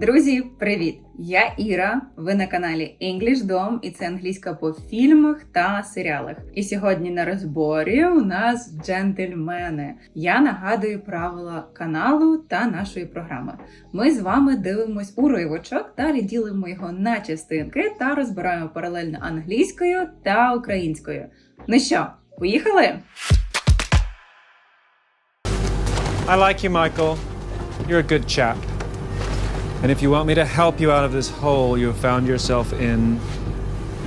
Друзі, привіт! Я Іра. Ви на каналі English Dom, і це англійська по фільмах та серіалах. І сьогодні на розборі у нас джентльмени. Я нагадую правила каналу та нашої програми. Ми з вами дивимось уривочок, далі ділимо його на частинки та розбираємо паралельно англійською та українською. Ну що, поїхали? I like you, Michael. You're a good chap. And if you want me to help you out of this hole you have found yourself in,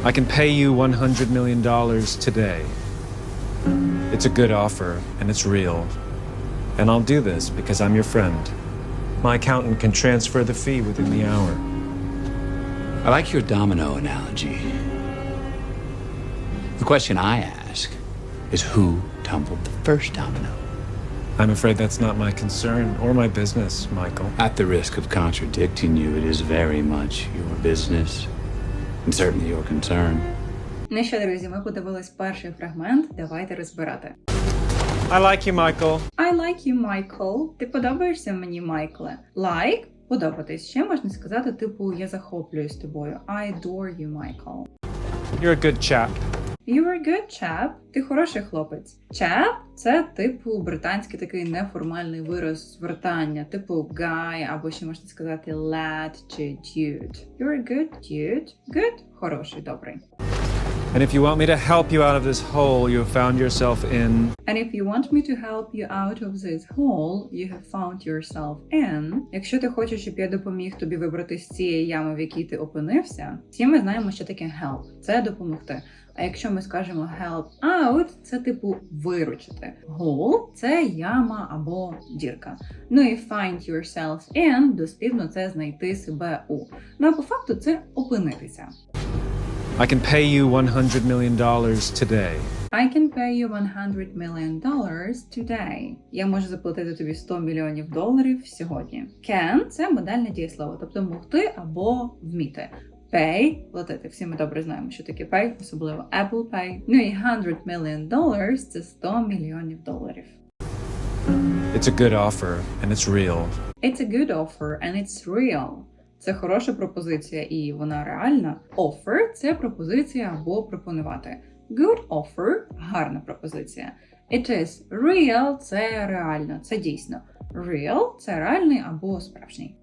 I can pay you $100 million today. It's a good offer, and it's real. And I'll do this because I'm your friend. My accountant can transfer the fee within the hour. I like your domino analogy. The question I ask is who tumbled the first domino? I'm afraid that's not my concern or my business, Michael. At the risk of contradicting you, it is very much your business and certainly your concern. Ну що, друзі, ми подивились перший фрагмент. Давайте розбирати. I like you, Michael. I like you, Michael. Ти подобаєшся мені, Майкле. Like – подобатись. Ще можна сказати, типу, я захоплююсь тобою. I adore you, Michael. You're a good chap. You're a good chap. Ти хороший хлопець. Chap – це типу британський такий неформальний вираз звертання, типу guy, або ще можна сказати lad чи dude. You're a good dude. Good – хороший, добрий. And if you want me to help you out of this hole you have found yourself in, And if you want me to help you out of this hole you have found yourself in, якщо ти хочеш, щоб я допоміг тобі вибрати з цієї ями, в якій ти опинився, всі ми знаємо, що таке help – це допомогти. А якщо ми скажемо help out, це типу виручити. Hole – це яма або дірка. Ну і find yourself in, дослівно це знайти себе у. Ну а по факту це опинитися. I can pay you $100 million today. I can pay you 100 million dollars today. Я можу заплатити тобі 100 мільйонів доларів сьогодні. Can – це модальне дієслово, тобто могти або вміти. Pay – платити. Всі ми добре знаємо, що таке pay, особливо Apple Pay. Ну і 100 million dollars – це 100 мільйонів доларів. It's a good offer, and it's real. It's a good offer and it's real. Це хороша пропозиція і вона реальна. Offer – це пропозиція або пропонувати. Good offer – гарна пропозиція. It is real – це реально, це дійсно. Real – це реальний або справжній.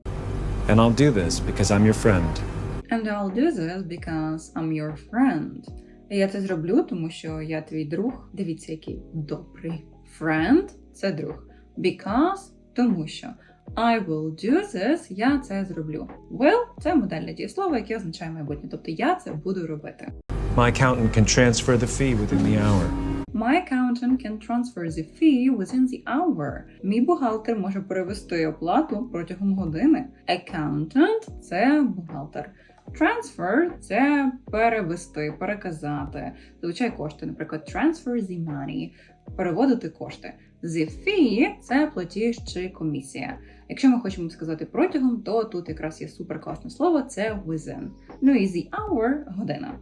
And I'll do this because I'm your friend. And I'll do this because I'm your friend. І Я це зроблю, тому що я твій друг. Дивіться, який добрий. Friend – це друг. Because – тому що. I will do this, я це зроблю. Will – це модальне дієслово, яке означає майбутнє. Тобто я це буду робити. My accountant can transfer the fee within the hour. My accountant can transfer the fee within the hour. Мій бухгалтер може перевести оплату протягом години. Accountant – це бухгалтер. Transfer – це перевести, переказати. Зазвичай кошти, наприклад, transfer the money – переводити кошти. The fee – це платіж чи комісія. Якщо ми хочемо сказати протягом, то тут якраз є супер класне слово це within. Ну і the hour – година.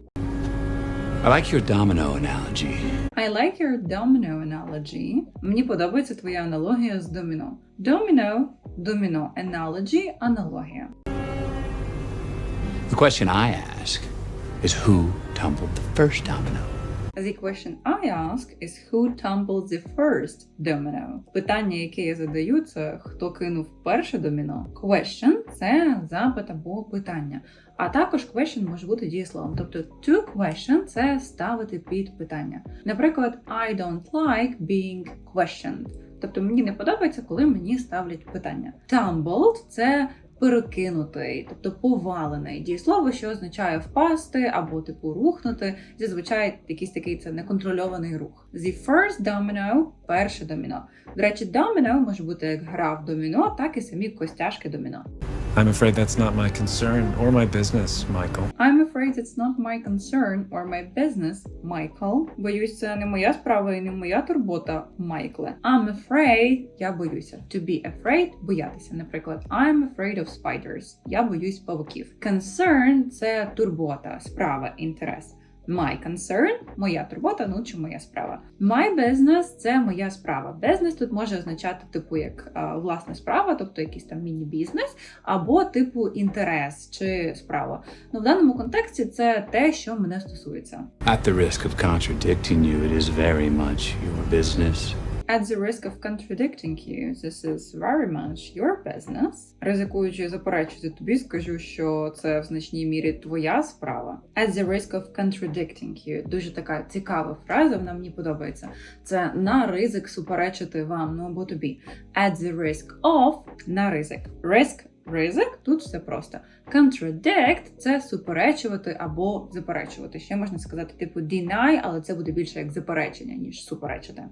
I like your domino analogy. I like your domino analogy. Мені подобається твоя аналогія з доміно. Domino – доміно. Analogy – аналогія. The question I ask is who tumbled the first domino? The question I ask is who tumbled the first domino. Питання, яке я задаю, це хто кинув перше доміно. Question – це запит або питання. А також question може бути дієсловом. Тобто to question – це ставити під питання. Наприклад, I don't like being questioned. Тобто мені не подобається, коли мені ставлять питання. Tumbled – це перекинутий, тобто повалений дієслово, що означає впасти або типу рухнути. Зазвичай якийсь такий це неконтрольований рух. The first domino – перше доміно. До речі, доміно може бути як гра в доміно, так і самі костяшки доміно. I'm afraid that's not my concern or my business, Michael. I'm afraid it's not my concern or my business, Michael. Боюсь, це не моя справа і не моя турбота, Майкле. I'm afraid – я боюся. To be afraid – боятися. Наприклад, I'm afraid of spiders. Я боюсь павуків. Concern – це турбота, справа, інтерес. My concern моя турбота, ну чи моя справа. My business це моя справа. Business тут може означати типу як а, власна справа, тобто якийсь там міні-бізнес, або типу інтерес чи справа. Ну в даному контексті це те, що мене стосується. At the risk of contradicting you, it is very much your business. At the risk of contradicting you, this is very much your business. Ризикуючи заперечити тобі, скажу, що це в значній мірі твоя справа. At the risk of contradicting you. Дуже така цікава фраза, вона мені подобається. Це на ризик суперечити вам, ну або тобі. At the risk of на ризик. Risk Ризик тут все просто. Contradict – це суперечувати або заперечувати. Ще можна сказати, типу deny, але це буде більше як заперечення, ніж суперечити.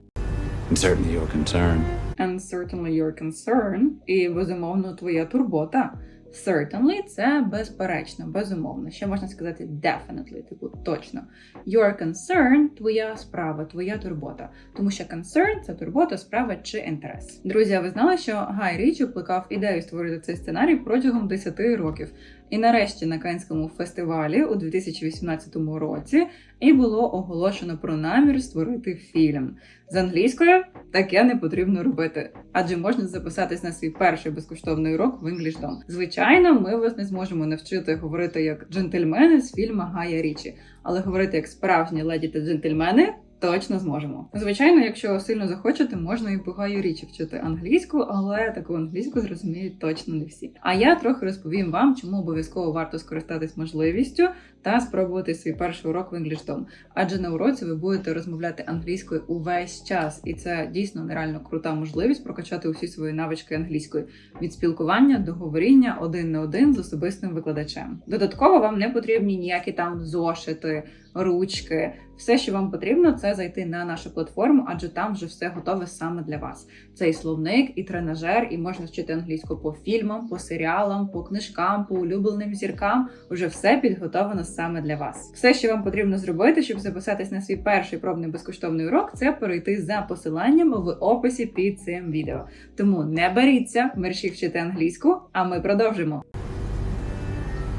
And certainly your concern. And certainly your concern, і безумовно твоя турбота. Certainly – це безперечно, безумовно. Ще можна сказати definitely, типу точно. Your concern – твоя справа, твоя турбота. Тому що concern – це турбота, справа чи інтерес. Друзі, а ви знали, що Гай Річі плекав ідею створити цей сценарій протягом 10 років. І нарешті на Канському фестивалі у 2018 році і було оголошено про намір створити фільм. З англійською таке не потрібно робити, адже можна записатись на свій перший безкоштовний урок в EnglishDom. Звичайно, ми вас не зможемо навчити говорити як джентльмени з фільму Гая Річі, але говорити як справжні леді та джентльмени. Точно зможемо. Звичайно, якщо сильно захочете, можна і по Гаю річі вчити англійську, але таку англійську зрозуміють точно не всі. А я трохи розповім вам, чому обов'язково варто скористатись можливістю та спробувати свій перший урок в EnglishDom. Адже на уроці ви будете розмовляти англійською увесь час, і це дійсно нереально крута можливість прокачати усі свої навички англійської від спілкування до говоріння один на один з особистим викладачем. Додатково вам не потрібні ніякі там зошити, ручки. Все, що вам потрібно, це зайти на нашу платформу, адже там вже все готове саме для вас. Це і словник, і тренажер, і можна вчити англійську по фільмам, по серіалам, по книжкам, по улюбленим зіркам. Уже все підготовлено саме для вас. Все, що вам потрібно зробити, щоб записатись на свій перший пробний безкоштовний урок, це перейти за посиланням в описі під цим відео. Тому не беріться, мерші вчити англійську, а ми продовжимо.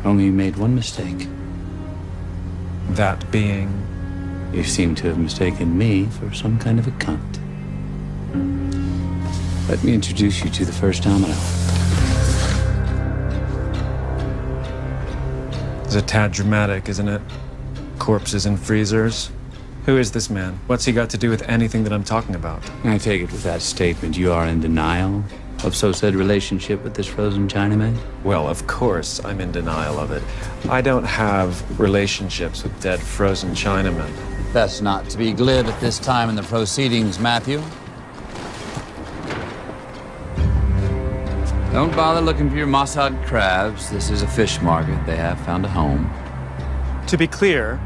Only you made one mistake. That being. You seem to have mistaken me for some kind of a cunt. Let me introduce you to the first domino. It's a tad dramatic, isn't it? Corpses and freezers. Who is this man? What's he got to do with anything that I'm talking about? I take it with that statement you are in denial of so said relationship with this frozen Chinaman? Well, of course, I'm in denial of it. I don't have relationships with dead frozen Chinamen. Best not to be glib at this time in the proceedings, Matthew. Don't bother looking for your Mossad crabs. This is a fish market. They have found a home. To be clear,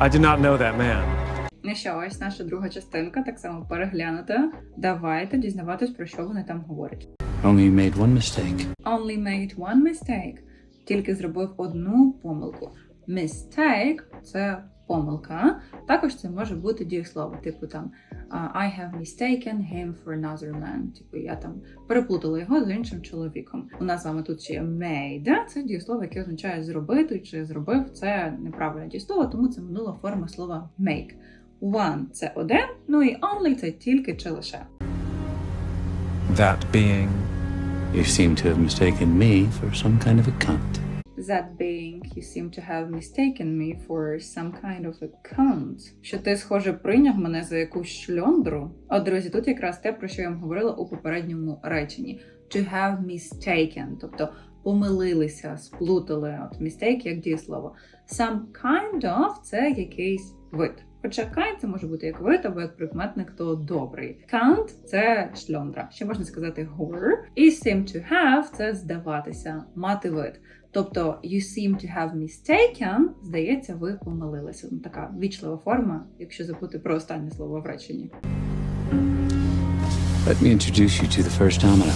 I did not know that man. Ну що, ось наша друга частинка, так само переглянута. Давайте дізнаватись, про що вони там говорять. Only made one mistake. Only made one mistake. Тільки зробив одну помилку. Mistake – це помилка. Також це може бути дієслово, типу там I have mistaken him for another man. Типу я там переплутала його з іншим чоловіком. У нас з вами тут ще made. Це дієслово, яке означає зробити чи зробив. Це неправильне дієслово, тому це минула форма слова make. One – це один, ну і only – це тільки чи лише. That being. You seem to have mistaken me for some kind of a cunt. That being you seem to have mistaken me for some kind of a cunt. Що ти, схоже, прийняв мене за якусь шльондру. От, друзі, тут якраз те, про що я вам говорила у попередньому реченні. To have mistaken, тобто помилилися, сплутали. От mistake як дієслово. Some kind of – це якийсь вид. Хоча це може бути як вид або як прикметник, то добрий. Can't – це шльондра. Ще можна сказати whore. І seem to have – це здаватися, мати вид. Тобто you seem to have mistaken, здається, ви помилилися. Ну, така вічлива форма, якщо забути про останнє слово в реченні. Let me introduce you to the first domino.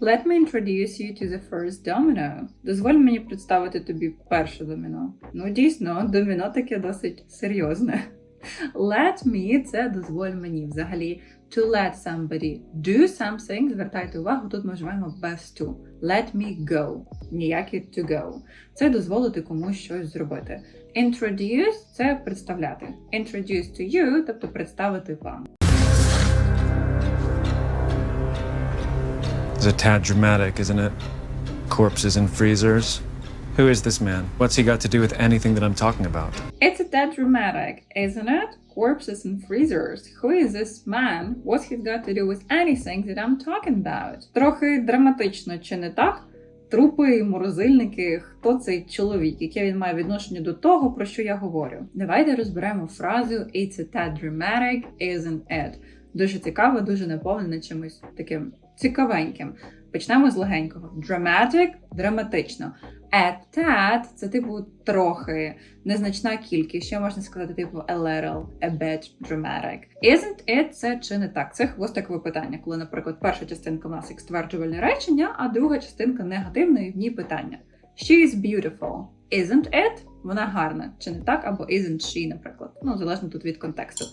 Let me introduce you to the first domino. Дозволь мені представити тобі перше доміно. Ну, дійсно, доміно таке досить серйозне. Let me – це дозволь мені. Взагалі, to let somebody do something, звертайте увагу, тут ми вживаємо без to. let me go, ніякі to go. Це дозволити комусь щось зробити. Introduce – це представляти. Introduce to you, тобто представити вам. It's a tad dramatic, isn't it? Corpses in freezers. Who is this man? What's he got to do with anything that I'm talking about? It's a tad dramatic, isn't it? Corpses and freezers. Who is this man? What's he got to do with anything that I'm talking about? Трохи драматично, чи не так? Трупи морозильники, хто цей чоловік, яке він має відношення до того, про що я говорю. Давайте розберемо фразу It's a tad dramatic, isn't it? Дуже цікаво, дуже наповнена чимось таким цікавеньким. Почнемо з легенького. Dramatic – драматично. A tad – це типу трохи, незначна кількість. Ще можна сказати, типу a little, a bit dramatic. Isn't it – це чи не так? Це хвостикове питання, коли, наприклад, перша частинка в нас як стверджувальне речення, а друга частинка негативне і в ній питання. She is beautiful. Isn't it? Вона гарна, чи не так? Або isn't she, наприклад. Ну, залежно тут від контексту.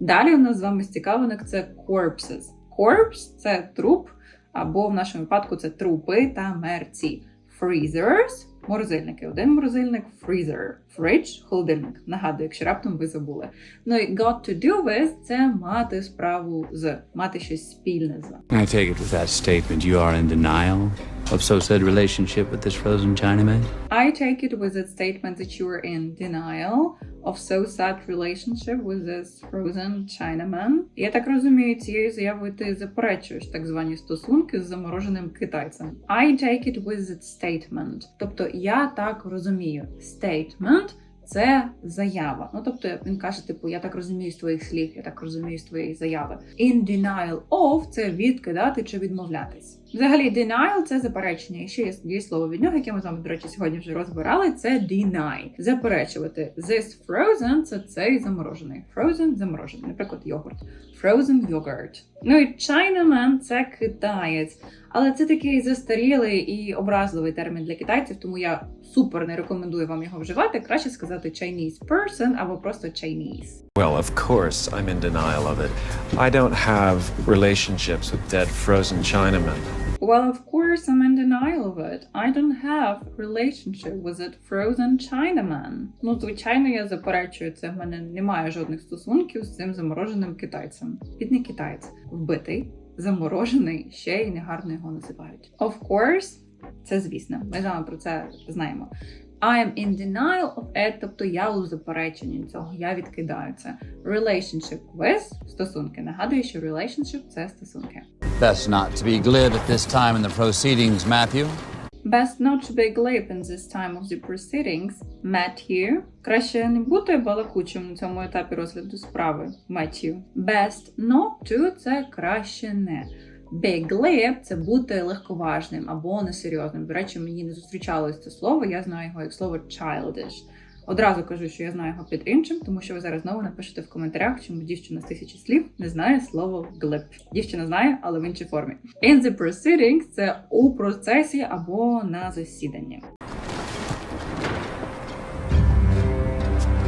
Далі у нас з вами цікавинок це corpses. Corpse – це труп, або в нашому випадку це трупи та мерці. Freezers – морозильники. Один морозильник – freezer. Fridge – холодильник. Нагадую, якщо раптом ви забули. Ну і got to do with – це мати справу з, мати щось спільне з. I take it with that statement you are in denial of so said relationship with this frozen Chinaman? I take it with that statement that you are in denial of so sad relationship with this frozen Chinaman. Я так розумію, цією заявою ти заперечуєш так звані стосунки з замороженим китайцем. I take it with that statement. Тобто я так розумію. Statement – це заява. Ну тобто він каже, типу, я так розумію з твоїх слів, я так розумію з твоєї заяви. In denial of – це відкидати чи відмовлятись. Взагалі, denial – це заперечення. І ще є дієслово від нього, яке ми з вами, до речі, сьогодні вже розбирали. Це deny. Заперечувати. This frozen – це цей заморожений. Frozen – заморожений. Наприклад, йогурт. Frozen yogurt. Ну і Chinaman – це китаєць. Але це такий застарілий і образливий термін для китайців, тому я супер не рекомендую вам його вживати. Краще сказати Chinese person або просто Chinese. Well, of course, I'm in denial of it. I don't have relationships with dead frozen Chinamen. Well, of course, I'm in denial of it. I don't have relationship with that frozen Chinaman. Ну, звичайно, я заперечую це. В мене немає жодних стосунків з цим замороженим китайцем. Бідний китаєць вбитий, заморожений, ще й негарно його називають. Of course, це звісно. Ми з вами про це знаємо. I am in denial of it, тобто я у запереченні цього, я відкидаю це. Relationship with стосунки. Нагадую, що relationship – це стосунки. Best not to be glib at this time in the proceedings, Matthew. Best not to be glib in this time of the proceedings, Matthew. Краще не бути балакучим на цьому етапі розгляду справи, Matthew. Best not to – це краще не. Be glib – це бути легковажним або несерйозним. До речі, мені не зустрічалось це слово, я знаю його як слово childish. Одразу кажу, що я знаю його під іншим, тому що ви зараз знову напишете в коментарях, чому дівчина з тисячі слів не знає слово glib. Дівчина знає, але в іншій формі. In the proceedings – це у процесі або на засіданні.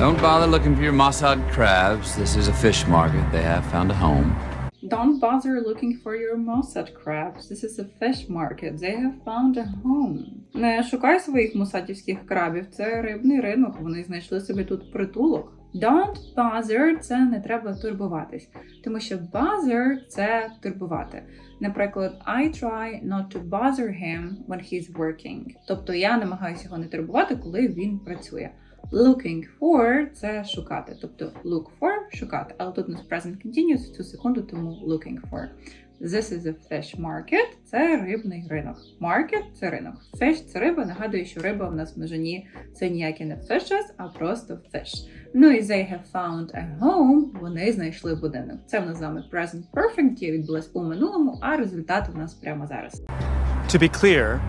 Don't bother looking for your Mossad crabs. This is a fish market. They have found a home. Don't bother looking for your Mossad crabs. This is a fish market. They have found a home. Не шукай своїх мусатівських крабів. Це рибний ринок. Вони знайшли собі тут притулок. Don't bother – це не треба турбуватись, тому що bother – це турбувати. Наприклад, I try not to bother him when he's working. Тобто я намагаюся його не турбувати, коли він працює. Looking for – це шукати, тобто look for – шукати. Але тут у нас present continuous в цю секунду, тому looking for. This is a fish market – це рибний ринок. Market – це ринок. Fish – це риба. Нагадую, що риба в нас в множині це ніякі не fishes, а просто fish. Ну і they have found a home, вони знайшли будинок. Це в нас з вами present perfect, дія відбулась у минулому, а результат у нас прямо зараз. To be clear,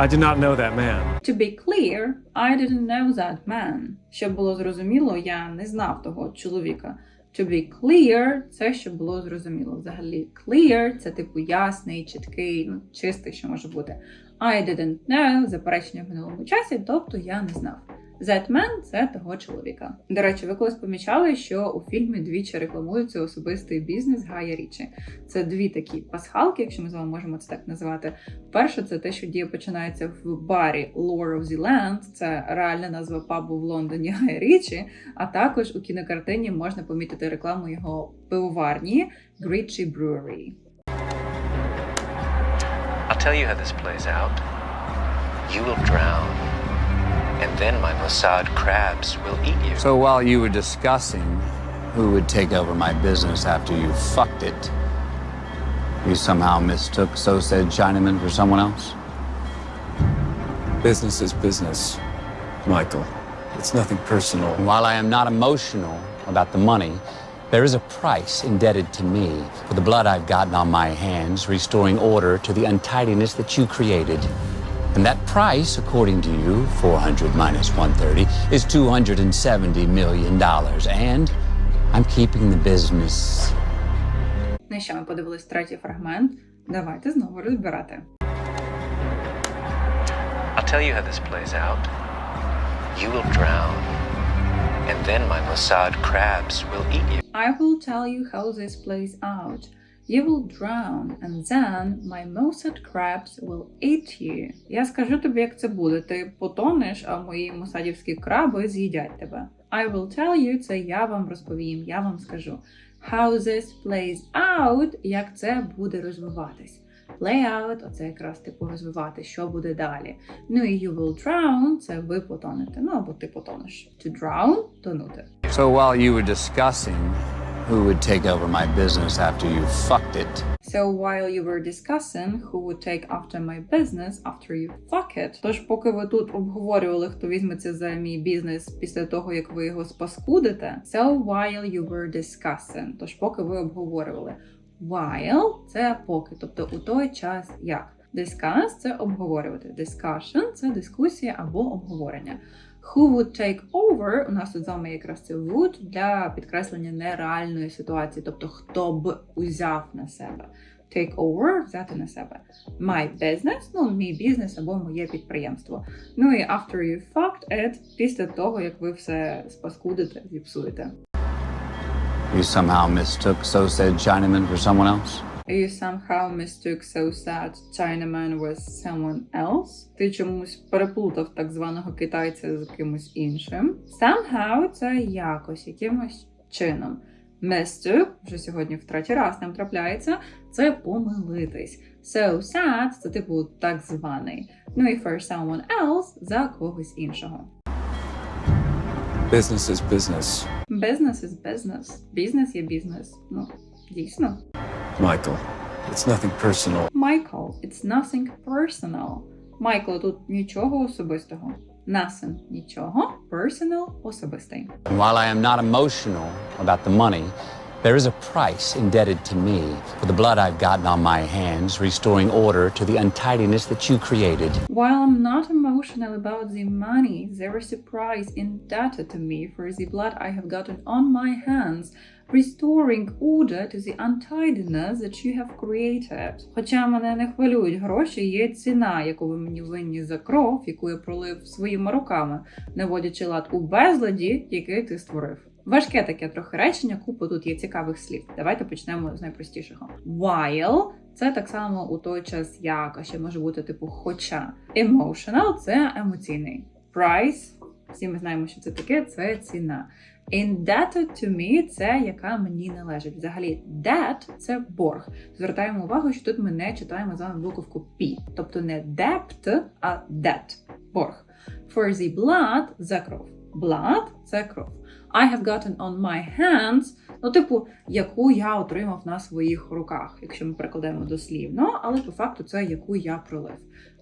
I did not know that man. To be clear, I didn't know that man. Щоб було зрозуміло, я не знав того чоловіка. To be clear – це щоб було зрозуміло. Взагалі, clear – це типу ясний, чіткий, ну, чистий, що може бути. I didn't know – заперечення в минулому часі, тобто я не знав. Man – це того чоловіка. До речі, ви колись помічали, що у фільмі двічі рекламується особистий бізнес Гая Річі. Це дві такі пасхалки, якщо ми з вами можемо це так називати. Перше, це те, що дія починається в барі Lore of the Land, це реальна назва пабу в Лондоні Гая Річі. А також у кінокартині можна помітити рекламу його пивоварні Gritchy Brewery. I'll tell you how this plays out. You will drown, and then my Mossad crabs will eat you. So while you were discussing who would take over my business after you fucked it, you somehow mistook so said Chinaman for someone else? Business is business, Michael. It's nothing personal. And while I am not emotional about the money, there is a price indebted to me for the blood I've gotten on my hands, restoring order to the untidiness that you created. And that price, according to you, 400 minus 130, is 270 million dollars. And I'm keeping the business. На що ми подивились третій фрагмент. Давайте знову розбирати. I'll tell you how this plays out. You will drown, and then my Mossad crabs will eat you. I will tell you how this plays out. You will drown, and then my Mossad crabs will eat you. Я скажу тобі, як це буде. Ти потонеш, а мої мосадівські краби з'їдять тебе. I will tell you – це я вам розповім, я вам скажу. How this plays out, як це буде розвиватись. Play оце якраз типу розвивати, що буде далі. Ну і you will drown – це ви потонете. Ну або ти потонеш. To drown – тонути. So while you were discussing who would take over my business after you fucked it, So while you were discussing who would take after my business after you fuck it. Тож, поки ви тут обговорювали, хто візьметься за мій бізнес після того, як ви його спаскудите. So while you were discussing. Тож, поки ви обговорювали. While – це поки, тобто у той час як. Discuss – це обговорювати. Discussion – це дискусія або обговорення. Who would take over? У нас тут з вами якраз це would для підкреслення нереальної ситуації, тобто хто б узяв на себе. Take over – взяти на себе. My business, ну мій бізнес або моє підприємство. Ну і after you fucked it, після того, як ви все спаскудите, зіпсуєте. you somehow mistook so said Chinaman for someone else? You somehow mistook so sad Chinaman was someone else. Ти чомусь переплутав так званого китайця з кимось іншим. Somehow – це якось, якимось чином. Mistook, вже сьогодні в третій раз нам трапляється, це помилитись. So sad – це типу так званий. Ну і for someone else за когось іншого. Business is business, Business is business. Бізнес є бізнес. Ну, дійсно. Michael. It's nothing personal. Michael, it's nothing personal. Майкл, тут нічого особистого. Nothing – нічого. Personal – особистий. And while I am not emotional about the money, there is a price indebted to me for the blood I've gotten on my hands, restoring order to the untidiness that you created. While I'm not emotional about the money, there is a price indebted to me for the blood I have gotten on my hands, restoring order to the untidiness that you have created. Хоча мене не хвилюють гроші, є ціна, яку ви мені винні за кров, яку я пролив своїми руками, наводячи лад у безладі, який ти створив. Важке таке трохи речення, купа тут є цікавих слів. Давайте почнемо з найпростішого. While – це так само у той час як, а ще може бути типу хоча. Emotional – це емоційний. Price – всі ми знаємо, що це таке, це ціна. Indebted to me – це яка мені належить. Взагалі, debt – це борг. Звертаємо увагу, що тут ми не читаємо з вами буковку P. Тобто не debt, а debt – борг. For the blood – за кров. Blood – це кров. I have gotten on my hands, ну, типу, яку я отримав на своїх руках, якщо ми перекладаємо дослівно, але по факту це яку я пролив.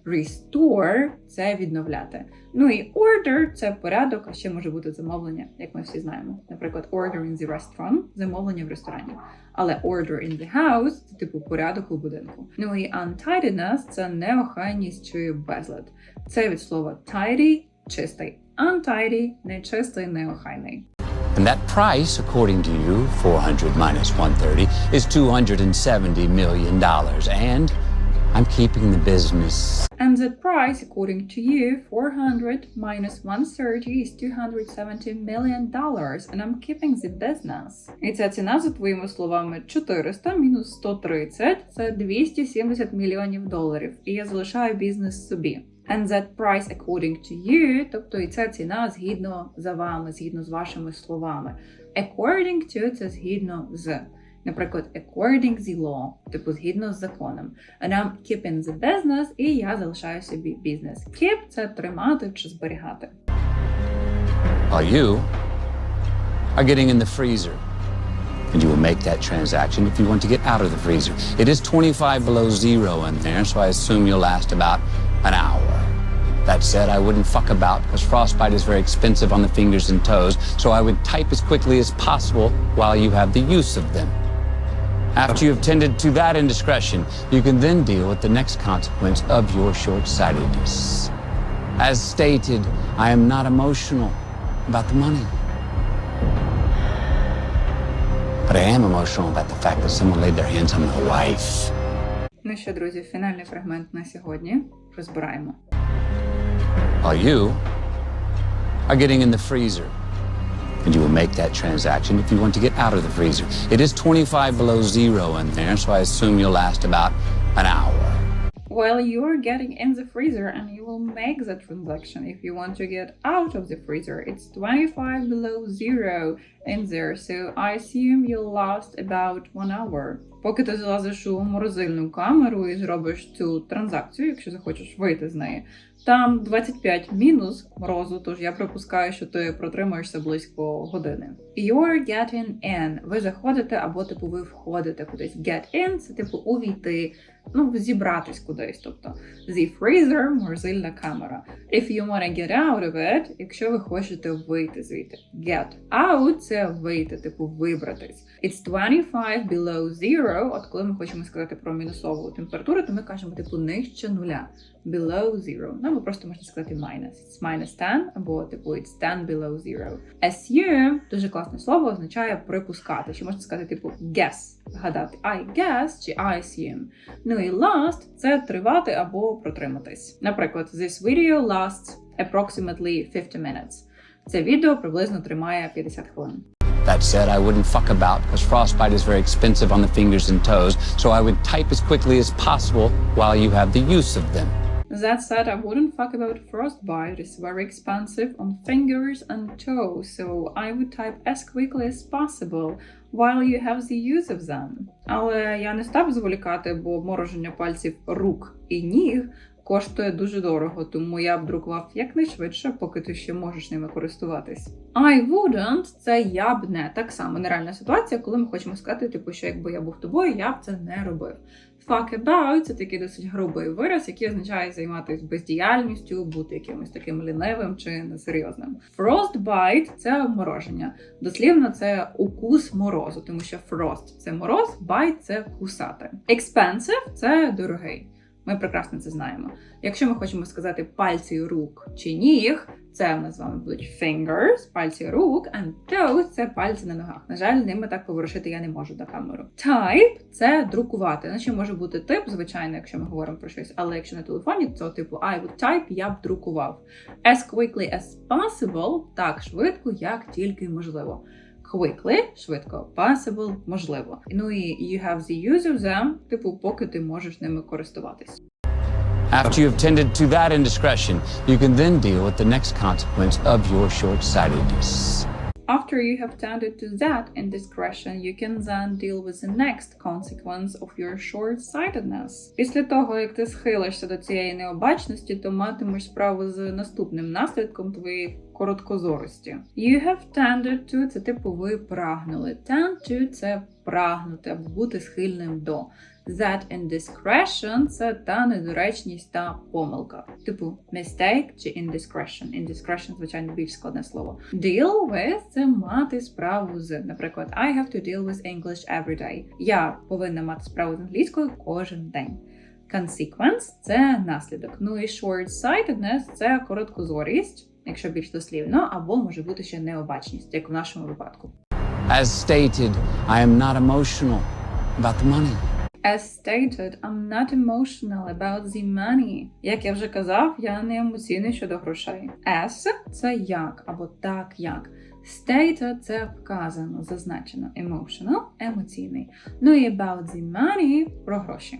Restore – це відновляти. Ну і order – це порядок, а ще може бути замовлення, як ми всі знаємо. Наприклад, order in the restaurant – замовлення в ресторані. Але order in the house – це типу порядок у будинку. Ну і untidiness – це неохайність чи безлад. Це від слова tidy – чистий. Untidy – нечистий, неохайний. And that price, according to you, 400 minus 130, is 270 million. And I'm keeping the business. And the price, according to you, 400 minus 130 is 270 million dollars, and I'm keeping the business. І ця ціна, за твоїми словами, 400 мінус 130 – це 270 мільйонів доларів. І я залишаю бізнес собі. And that price according to you, тобто і ця ціна згідно за вами, згідно з вашими словами. According to – це згідно з. Наприклад, according the law, типу згідно з законом. And I'm keeping the business, і я залишаю собі бізнес. Keep – це тримати чи зберігати. While you are getting in the freezer. And you will make that transaction if you want to get out of the freezer. It is 25 below zero in there, so I assume you'll last about an hour. That said, I wouldn't fuck about because frostbite is very expensive on the fingers and toes, so I would type as quickly as possible while you have the use of them. After you have tended to that indiscretion, you can then deal with the next consequence of your short sightedness. As stated, I am not emotional about the money. But I am emotional about the fact that someone laid their hands on my wife. Ну що, друзі, фінальний фрагмент на сьогодні. Розбираємо. While you are getting in the freezer. And you will make that transaction if you want to get out of the freezer. It is 25 below zero in there, so I assume you'll last about an hour. Well, you're getting in the freezer and you will make the transaction. If you want to get out of the freezer, it's 25 below zero in there, so I assume you'll last about one hour. Поки ти залазиш у морозильну камеру і зробиш цю транзакцію, якщо захочеш вийти з неї, там 25 мінус морозу, тож я припускаю, що ти протримаєшся близько години. You're getting in. Ви заходите або типу ви входите кудись. Get in – це типу увійти, ну, зібратись кудись. Тобто the freezer – морозильна камера. If you wanna get out of it, якщо ви хочете вийти звідти. Get out – це вийти, типу вибратись. It's 25 below zero. От коли ми хочемо сказати про мінусову температуру, то ми кажемо типу нижче нуля. Below zero. Ну, або просто можна сказати minus. It's minus 10, або типу it's 10 below zero. Assume, дуже класне слово, означає припускати. Чи можна сказати, типу guess, гадати. I guess чи I assume. Ну і last – це тривати або протриматись. Наприклад, this video lasts approximately 50 minutes. Це відео приблизно тримає 50 хвилин. That said, I wouldn't fuck about because frostbite is very expensive on the fingers and toes, so I would type as quickly as possible while you have the use of them. That said, I wouldn't fuck about frostbite. It's very expensive on fingers and toes, so I would type as quickly as possible while you have the use of them. Але я не став зволікати, бо обмороження пальців рук і ніг коштує дуже дорого, тому я б друкував якнайшвидше, поки ти ще можеш ними користуватись. I wouldn't – це я б не так само нереальна ситуація, коли ми хочемо сказати, типу, що якби я був тобою, я б це не робив. Fuck about – це такий досить грубий вираз, який означає займатися бездіяльністю, бути якимось таким лінивим чи несерйозним. Frostbite – це обмороження. Дослівно це укус морозу, тому що frost – це мороз, bite – це кусати. Expensive – це дорогий. Ми прекрасно це знаємо. Якщо ми хочемо сказати пальці рук чи ніг, це нас з вами будуть fingers, пальці рук, and toes – це пальці на ногах. На жаль, ними так поворушити я не можу на камеру. Type – це друкувати. Наче може бути тип, звичайно, якщо ми говоримо про щось, але якщо на телефоні, то типу I would type, я б друкував. As quickly as possible, так швидко, як тільки можливо. Quickly – швидко, possible – можливо. Ну і you have the use of them, типу, поки ти можеш ними користуватись. After you have tended to that indiscretion, you can then deal with the next consequence of your short sightedness. After you have tended to that indiscretion, you can then deal with the next consequence of your short-sightedness. Після того, як ти схилишся до цієї необачності, то матимеш справу з наступним наслідком твоєї короткозорості. You have tended to – це типу ви прагнули. Tend to – це прагнути або бути схильним до. That indiscretion – це та недоречність та помилка. Типу mistake чи indiscretion. Indiscretion, звичайно, більш складне слово. Deal with – це мати справу з. Наприклад, I have to deal with English every day. Я повинна мати справу з англійською кожен день. Consequence – це наслідок. Ну і short-sightedness – це короткозорість, якщо більш дослівно, або може бути ще необачність, як в нашому випадку. As stated, I am not emotional about the money. As stated, I'm not emotional about the money. Як я вже казав, я не емоційний щодо грошей. As – це як або так як. Stated – це вказано, зазначено. Emotional – емоційний. Ну і about the money – про гроші.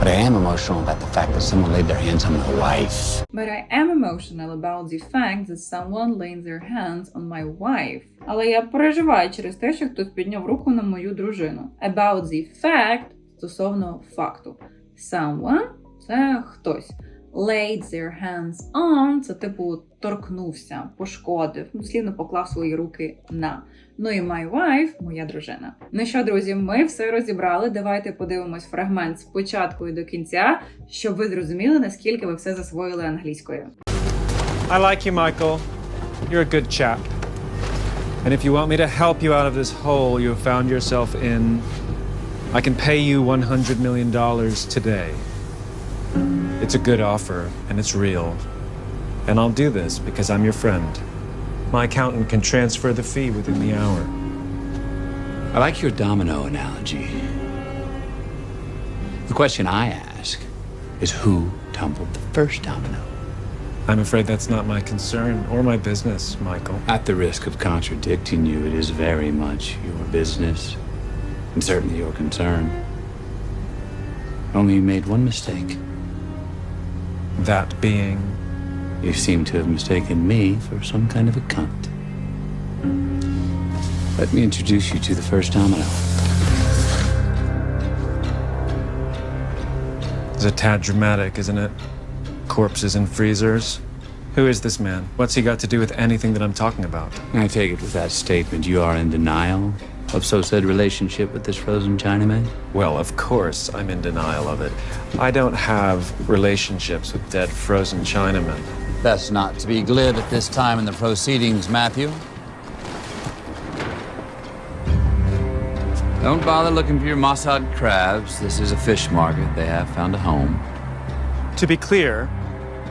But I am emotional about the fact that someone laid their hands on my wife. But I am emotional about the fact that someone laid their hands on my wife. Але я переживаю через те, що хтось підняв руку на мою дружину. About the fact стосовно факту. Someone це хтось. Laid their hands on це типу торкнувся, пошкодив, дослівно поклав свої руки на. Ну і my wife, моя дружина. Ну що, друзі, ми все розібрали. Давайте подивимось фрагмент з початку і до кінця, щоб ви зрозуміли, наскільки ви все засвоїли англійською. I like you, Michael. You're a good chap. And if you want me to help you out of this hole you have found yourself in, I can pay you $100 million today. It's a good offer, and it's real. And I'll do this because I'm your friend. My accountant can transfer the fee within the hour. I like your domino analogy. The question I ask is who tumbled the first domino? I'm afraid that's not my concern or my business, Michael. At the risk of contradicting you, it is very much your business and certainly your concern. Only you made one mistake. That being. You seem to have mistaken me for some kind of a cunt. Let me introduce you to the first domino. It's a tad dramatic, isn't it? Corpses in freezers. Who is this man? What's he got to do with anything that I'm talking about? I take it with that statement you are in denial of so said relationship with this frozen Chinaman? Well, of course, I'm in denial of it. I don't have relationships with dead frozen Chinamen. Best not to be glib at this time in the proceedings, Matthew. Don't bother looking for your Mossad crabs. This is a fish market. They have found a home. To be clear,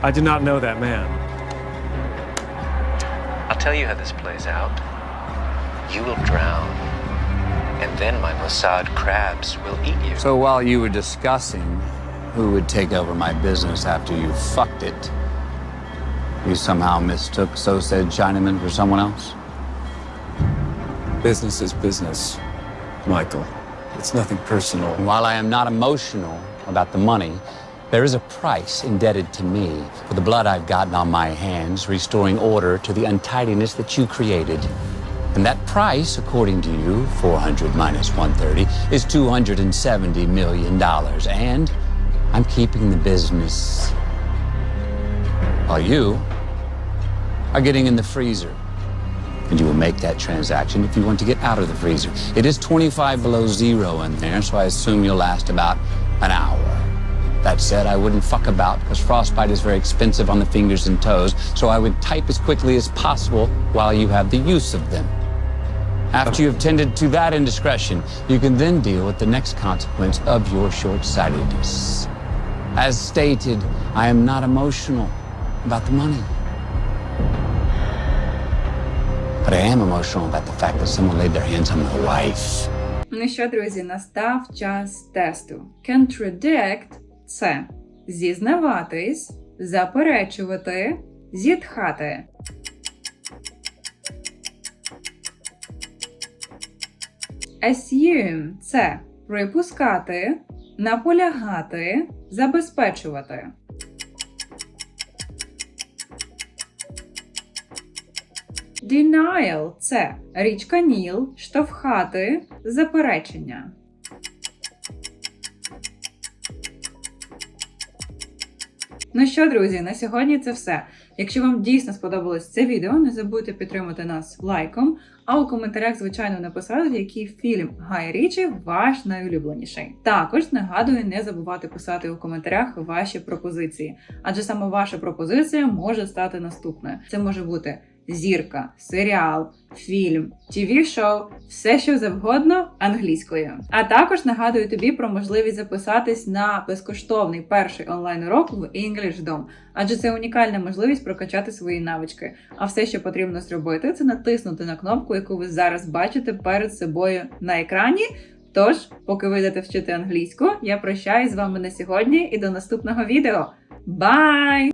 I do not know that man. I'll tell you how this plays out. You will drown, and then my Mossad crabs will eat you. So while you were discussing who would take over my business after you fucked it, you somehow mistook so said Chinaman for someone else? Business is business, Michael. It's nothing personal. And while I am not emotional about the money, there is a price indebted to me for the blood I've gotten on my hands, restoring order to the untidiness that you created. And that price, according to you, 400 minus 130, is $270 million. And I'm keeping the business while you are getting in the freezer. And you will make that transaction if you want to get out of the freezer. It is 25 below zero in there, so I assume you'll last about an hour. That said, I wouldn't fuck about because frostbite is very expensive on the fingers and toes, so I would type as quickly as possible while you have the use of them. After you have tended to that indiscretion, you can then deal with the next consequence of your short sightedness. As stated, I am not emotional about the money. But I am emotional about the fact that someone laid their hands on my wife. Ну що, друзі, настав час тесту. Contradict – це зізнаватись, заперечувати, зітхати. Assume – це припускати, наполягати, забезпечувати. Denial – це річка Ніл, штовхати, заперечення. Ну що, друзі, на сьогодні це все. Якщо вам дійсно сподобалось це відео, не забудьте підтримати нас лайком, а у коментарях, звичайно, написати, який фільм Гай Річі ваш найулюбленіший. Також нагадую не забувати писати у коментарях ваші пропозиції, адже саме ваша пропозиція може стати наступною. Це може бути зірка, серіал, фільм, tv шоу все що завгодно англійською. А також нагадую тобі про можливість записатись на безкоштовний перший онлайн урок в English Dom, адже це унікальна можливість прокачати свої навички. А все, що потрібно зробити, це натиснути на кнопку, яку ви зараз бачите перед собою на екрані. Тож, поки ви йдете вчити англійську, я прощаюсь з вами на сьогодні і до наступного відео. Бай!